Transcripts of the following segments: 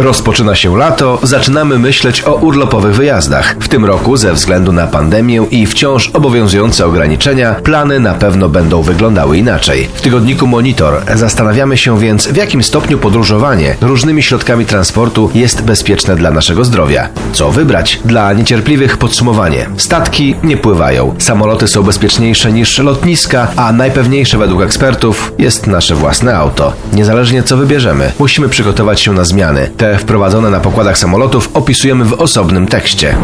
Rozpoczyna się lato, zaczynamy myśleć o urlopowych wyjazdach. W tym roku, ze względu na pandemię i wciąż obowiązujące ograniczenia, plany na pewno będą wyglądały inaczej. W tygodniku Monitor zastanawiamy się więc, w jakim stopniu podróżowanie różnymi środkami transportu jest bezpieczne dla naszego zdrowia. Co wybrać? Dla niecierpliwych podsumowanie. Statki nie pływają, samoloty są bezpieczniejsze niż lotniska, a najpewniejsze według ekspertów jest nasze własne auto. Niezależnie co wybierzemy, musimy przygotować się na zmiany. Te wprowadzone na pokładach samolotów opisujemy w osobnym tekście.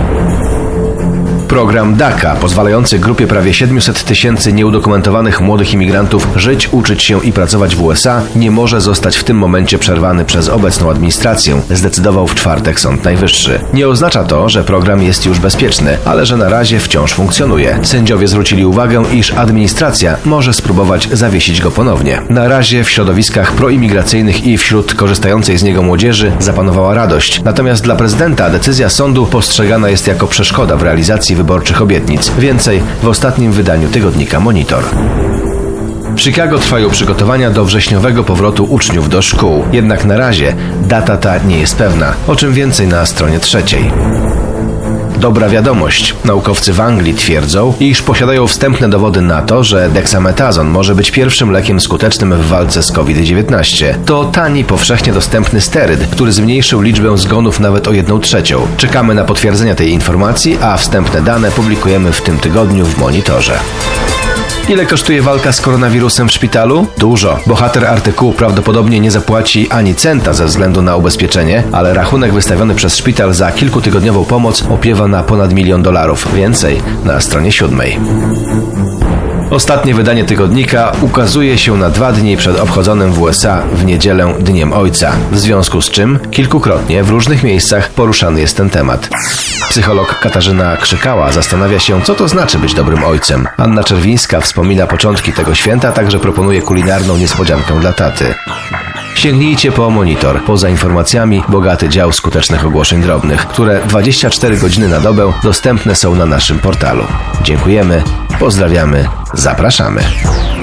Program DACA, pozwalający grupie prawie 700 tysięcy nieudokumentowanych młodych imigrantów żyć, uczyć się i pracować w USA, nie może zostać w tym momencie przerwany przez obecną administrację, zdecydował w czwartek Sąd Najwyższy. Nie oznacza to, że program jest już bezpieczny, ale że na razie wciąż funkcjonuje. Sędziowie zwrócili uwagę, iż administracja może spróbować zawiesić go ponownie. Na razie w środowiskach proimigracyjnych i wśród korzystającej z niego młodzieży zapanowała radość. Natomiast dla prezydenta decyzja sądu postrzegana jest jako przeszkoda w realizacji wyborczych obietnic. Więcej w ostatnim wydaniu tygodnika Monitor. W Chicago trwają przygotowania do wrześniowego powrotu uczniów do szkół. Jednak na razie data ta nie jest pewna, o czym więcej na stronie trzeciej. Dobra wiadomość. Naukowcy w Anglii twierdzą, iż posiadają wstępne dowody na to, że deksametazon może być pierwszym lekiem skutecznym w walce z COVID-19. To tani, powszechnie dostępny steryd, który zmniejszył liczbę zgonów nawet o jedną trzecią. Czekamy na potwierdzenia tej informacji, a wstępne dane publikujemy w tym tygodniu w monitorze. Ile kosztuje walka z koronawirusem w szpitalu? Dużo. Bohater artykułu prawdopodobnie nie zapłaci ani centa ze względu na ubezpieczenie, ale rachunek wystawiony przez szpital za kilkutygodniową pomoc opiewa na ponad milion dolarów. Więcej na stronie siódmej. Ostatnie wydanie tygodnika ukazuje się na dwa dni przed obchodzonym w USA w niedzielę Dniem Ojca, w związku z czym kilkukrotnie w różnych miejscach poruszany jest ten temat. Psycholog Katarzyna Krzykała zastanawia się, co to znaczy być dobrym ojcem. Anna Czerwińska wspomina początki tego święta, także proponuje kulinarną niespodziankę dla taty. Sięgnijcie po monitor. Poza informacjami bogaty dział skutecznych ogłoszeń drobnych, które 24 godziny na dobę dostępne są na naszym portalu. Dziękujemy, pozdrawiamy, zapraszamy.